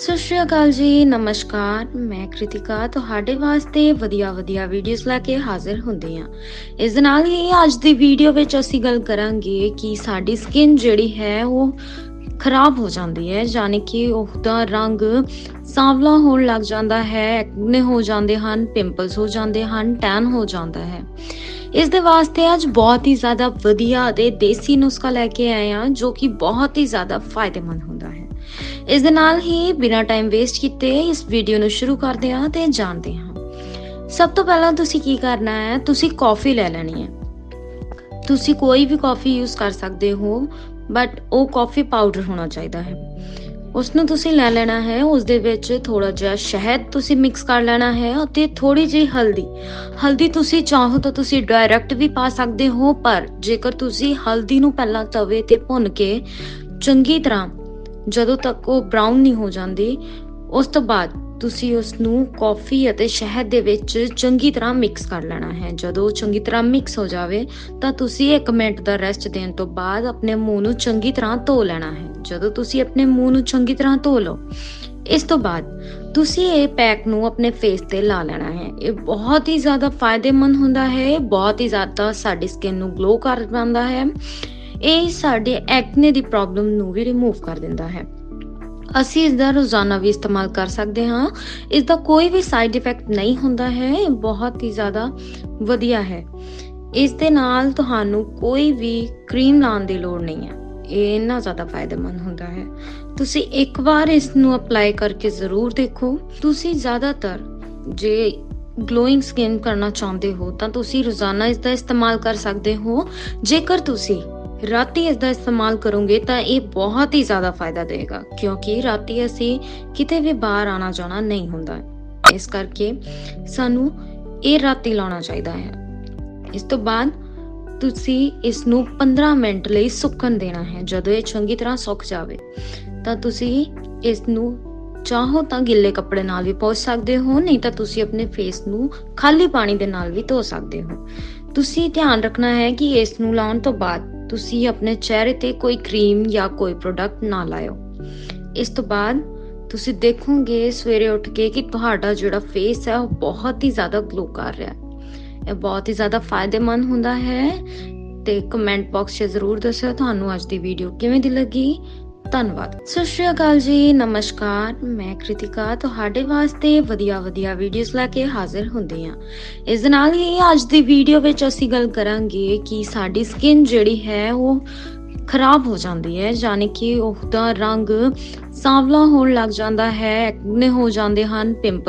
ਸਤਿ ਸ਼੍ਰੀ ਅਕਾਲ ਜੀ, ਨਮਸਕਾਰ। ਮੈਂ ਕ੍ਰਿਤਿਕਾ, ਤੁਹਾਡੇ ਵਾਸਤੇ ਵਧੀਆ ਵਧੀਆ ਵੀਡੀਓਜ਼ ਲੈ ਕੇ ਹਾਜ਼ਰ ਹੁੰਦੀ ਹਾਂ। ਇਸ ਦੇ ਨਾਲ ਹੀ ਅੱਜ ਦੀ ਵੀਡੀਓ ਵਿੱਚ ਅਸੀਂ ਗੱਲ ਕਰਾਂਗੇ ਕਿ ਸਾਡੀ ਸਕਿਨ ਜਿਹੜੀ ਹੈ, ਉਹ ਖਰਾਬ ਹੋ ਜਾਂਦੀ ਹੈ, ਯਾਨੀ ਕਿ ਉਹਦਾ ਰੰਗ ਸਾਂਵਲਾ ਹੋਣ ਲੱਗ ਜਾਂਦਾ ਹੈ ਐਕਨੇ ਹੋ ਜਾਂਦੇ ਹਨ ਪਿੰਪਲਸ ਹੋ ਜਾਂਦੇ ਹਨ ਟੈਨ ਹੋ ਜਾਂਦਾ ਹੈ। ਇਸ ਦੇ ਵਾਸਤੇ ਅੱਜ ਬਹੁਤ ਹੀ ਜ਼ਿਆਦਾ ਵਧੀਆ ਅਤੇ ਦੇਸੀ ਨੁਸਖਾ ਲੈ ਕੇ ਆਏ ਹਾਂ, ਜੋ ਕਿ ਬਹੁਤ ਹੀ ਜ਼ਿਆਦਾ ਫਾਇਦੇਮੰਦ ਹੁੰਦਾ ਹੈ। ਇਸ ਦੇ ਨਾਲ ਹੀ ਬਿਨਾਂ ਟਾਈਮ ਵੇਸਟ ਕੀਤੇ ਇਸ ਵੀਡੀਓ ਨੂੰ ਸ਼ੁਰੂ ਕਰਦੇ ਹਾਂ ਤੇ ਜਾਣਦੇ ਹਾਂ। ਸਭ ਤੋਂ ਪਹਿਲਾਂ ਤੁਸੀਂ ਕੀ ਕਰਨਾ ਹੈ? ਤੁਸੀਂ ਕਾਫੀ ਲੈ ਲੈਣੀ ਹੈ। ਤੁਸੀਂ ਕੋਈ ਵੀ ਕਾਫੀ ਯੂਜ਼ ਕਰ ਸਕਦੇ ਹੋ ਬਟ ਉਹ ਕਾਫੀ ਪਾਊਡਰ ਹੋਣਾ ਚਾਹੀਦਾ ਹੈ। ਉਸ ਨੂੰ ਤੁਸੀਂ ਲੈ ਲੈਣਾ ਹੈ ਉਸ ਦੇ ਵਿੱਚ ਥੋੜਾ ਜਿਹਾ ਸ਼ਹਿਦ ਤੁਸੀਂ ਮਿਕਸ ਕਰ ਲੈਣਾ ਹੈ ਅਤੇ ਥੋੜੀ ਜਿਹੀ ਹਲਦੀ। ਹਲਦੀ ਤੁਸੀਂ ਚਾਹੋ ਤਾਂ ਤੁਸੀਂ ਡਾਇਰੈਕਟ ਵੀ ਪਾ ਸਕਦੇ ਹੋ, ਪਰ ਜੇਕਰ ਤੁਸੀਂ ਹਲਦੀ ਨੂੰ ਪਹਿਲਾਂ ਤਵੇ ਤੇ ਭੁੰਨ ਕੇ ਚੰਗੀ ਤਰ੍ਹਾਂ ਜਦੋਂ ਤੱਕ ਉਹ ਬ੍ਰਾਊਨ ਨਹੀਂ ਹੋ ਜਾਂਦੀ, ਉਸ ਤੋਂ ਬਾਅਦ ਤੁਸੀਂ ਉਸ ਨੂੰ ਕੌਫੀ ਅਤੇ ਸ਼ਹਿਦ ਦੇ ਵਿੱਚ ਚੰਗੀ ਤਰ੍ਹਾਂ ਮਿਕਸ ਕਰ ਲੈਣਾ ਹੈ। ਜਦੋਂ ਚੰਗੀ ਤਰ੍ਹਾਂ ਮਿਕਸ ਹੋ ਜਾਵੇ, ਤਾਂ ਤੁਸੀਂ 1 ਮਿੰਟ ਦਾ ਰੈਸਟ ਦੇਣ ਤੋਂ ਬਾਅਦ ਆਪਣੇ ਮੂੰਹ ਨੂੰ ਚੰਗੀ ਤਰ੍ਹਾਂ ਧੋ ਲੈਣਾ ਹੈ। ਜਦੋਂ ਤੁਸੀਂ ਆਪਣੇ ਮੂੰਹ ਨੂੰ ਚੰਗੀ ਤਰ੍ਹਾਂ ਧੋ ਲਓ, ਇਸ ਤੋਂ ਬਾਅਦ ਤੁਸੀਂ ਇਹ ਪੈਕ ਨੂੰ ਆਪਣੇ ਫੇਸ ਤੇ ਲਾ ਲੈਣਾ ਹੈ। ਇਹ ਬਹੁਤ ਹੀ ਜ਼ਿਆਦਾ ਫਾਇਦੇਮੰਦ ਹੁੰਦਾ ਹੈ, ਬਹੁਤ ਹੀ ਜ਼ਿਆਦਾ ਸਾਡੀ ਸਕਿਨ ਨੂੰ ਗਲੋ ਕਰ ਪਾਉਂਦਾ ਹੈ। ਇਹ ਸਾਡੇ ਐਕਨੇ ਦੀ ਪ੍ਰੋਬਲਮ ਨੂੰ ਵੀ ਰਿਮੂਵ ਕਰ ਦਿੰਦਾ ਹੈ। ਅਸੀਂ ਇਸ ਦਾ ਰੋਜ਼ਾਨਾ ਵੀ ਇਸਤੇਮਾਲ ਕਰ ਸਕਦੇ ਹਾਂ। ਇਸ ਦਾ ਕੋਈ ਵੀ ਸਾਈਡ ਇਫੈਕਟ ਨਹੀਂ ਹੁੰਦਾ ਹੈ। ਬਹੁਤ ਹੀ ਜ਼ਿਆਦਾ ਵਧੀਆ ਹੈ। ਇਸ ਦੇ ਨਾਲ ਤੁਹਾਨੂੰ ਕੋਈ ਵੀ ਕਰੀਮ ਲਾਉਣ ਦੀ ਲੋੜ ਨਹੀਂ ਹੈ। ਇਹ ਇੰਨਾ ਜ਼ਿਆਦਾ ਫਾਇਦੇਮੰਦ ਹੁੰਦਾ ਹੈ। ਤੁਸੀਂ ਇੱਕ ਵਾਰ ਇਸ ਨੂੰ ਅਪਲਾਈ ਕਰਕੇ ਜ਼ਰੂਰ ਦੇਖੋ। ਤੁਸੀਂ ਜ਼ਿਆਦਾਤਰ ਜੇ ਗਲੋਇੰਗ ਸਕਿਨ ਕਰਨਾ ਚਾਹੁੰਦੇ ਹੋ ਤਾਂ ਤੁਸੀਂ ਰੋਜ਼ਾਨਾ ਇਸ ਦਾ ਇਸਤੇਮਾਲ ਕਰ ਸਕਦੇ ਹੋ। ਜੇਕਰ ਤੁਸੀਂ ਰਾਤੀ ਇਸ ਦਾ ਇਸਤੇਮਾਲ ਕਰੋਗੇ ਤਾਂ ਇਹ ਬਹੁਤ ਹੀ ਜ਼ਿਆਦਾ ਫਾਇਦਾ ਦੇਗਾ ਕਿਉਂਕਿ ਰਾਤੀ ਅਸੀਂ ਕਿਤੇ ਵੀ ਬਾਹਰ ਆਣਾ ਜਾਣਾ ਨਹੀਂ ਹੁੰਦਾ। ਇਸ ਕਰਕੇ ਸਾਨੂੰ ਇਹ ਰਾਤੀ ਲਾਉਣਾ ਚਾਹੀਦਾ ਹੈ। ਇਸ ਤੋਂ ਬਾਅਦ ਤੁਸੀਂ ਇਸ ਨੂੰ 15 ਮਿੰਟ ਲਈ ਸੁੱਕਣ ਦੇਣਾ ਹੈ। ਜਦੋਂ ਇਹ ਚੰਗੀ ਤਰ੍ਹਾਂ ਸੁੱਕ ਜਾਵੇ, ਤਾਂ ਤੁਸੀਂ ਇਸ ਨੂੰ ਚਾਹੋ ਤਾਂ ਗਿੱਲੇ ਕੱਪੜੇ ਨਾਲ ਵੀ ਪੋਚ ਸਕਦੇ ਹੋ, ਨਹੀਂ ਤਾਂ ਤੁਸੀਂ ਆਪਣੇ ਫੇਸ ਨੂੰ ਖਾਲੀ ਪਾਣੀ ਦੇ ਨਾਲ ਵੀ ਧੋ ਸਕਦੇ ਹੋ। ਤੁਸੀਂ ਧਿਆਨ ਰੱਖਣਾ ਹੈ ਕਿ ਇਸ ਨੂੰ ਲਾਉਣ ਤੋਂ ਬਾਅਦ ਤੁਸੀਂ ਆਪਣੇ ਚਿਹਰੇ ਤੇ ਕੋਈ ਕਰੀਮ ਜਾਂ ਕੋਈ ਪ੍ਰੋਡਕਟ ਨਾ ਲਾਇਓ। ਇਸ ਤੋਂ ਬਾਅਦ ਤੁਸੀਂ ਦੇਖੋਗੇ ਸਵੇਰੇ ਉੱਠ ਕੇ ਕਿ ਤੁਹਾਡਾ ਜਿਹੜਾ ਫੇਸ ਹੈ, ਉਹ ਬਹੁਤ ਹੀ ਜ਼ਿਆਦਾ ਗਲੋ ਕਰ ਰਿਹਾ ਹੈ। ਇਹ ਬਹੁਤ ਹੀ ਜ਼ਿਆਦਾ ਫਾਇਦੇਮੰਦ ਹੁੰਦਾ ਹੈ ਤੇ ਕਮੈਂਟ ਬਾਕਸ 'ਚ ਜ਼ਰੂਰ ਦੱਸਿਓ ਤੁਹਾਨੂੰ ਅੱਜ ਦੀ ਵੀਡੀਓ ਕਿਵੇਂ ਦੀ ਲੱਗੀ। ਧੰਨਵਾਦ। ਸਤਿ ਸ਼੍ਰੀ ਅਕਾਲ ਜੀ, ਨਮਸਕਾਰ। ਮੈਂ ਕ੍ਰਿਤਿਕਾ, ਤੁਹਾਡੇ ਵਾਸਤੇ ਵਧੀਆ ਵਧੀਆ ਵੀਡੀਓਜ਼ ਲੈ ਕੇ ਹਾਜ਼ਰ ਹੁੰਦੀ ਹਾਂ। ਇਸ ਦੇ ਨਾਲ ਹੀ ਅੱਜ ਦੀ ਵੀਡੀਓ ਵਿੱਚ ਅਸੀਂ ਗੱਲ ਕਰਾਂਗੇ ਕਿ ਸਾਡੀ ਸਕਿਨ ਜਿਹੜੀ ਹੈ ਉਹ ਖਰਾਬ ਹੋ ਜਾਂਦੀ ਹੈ, ਯਾਨੀ ਕਿ ਉਹਦਾ ਰੰਗ ਸਾਂਵਲਾ ਹੋਣ ਲੱਗ ਜਾਂਦਾ ਹੈ ਐਕਨੇ ਹੋ ਜਾਂਦੇ ਹਨ ਪਿੰਪਲ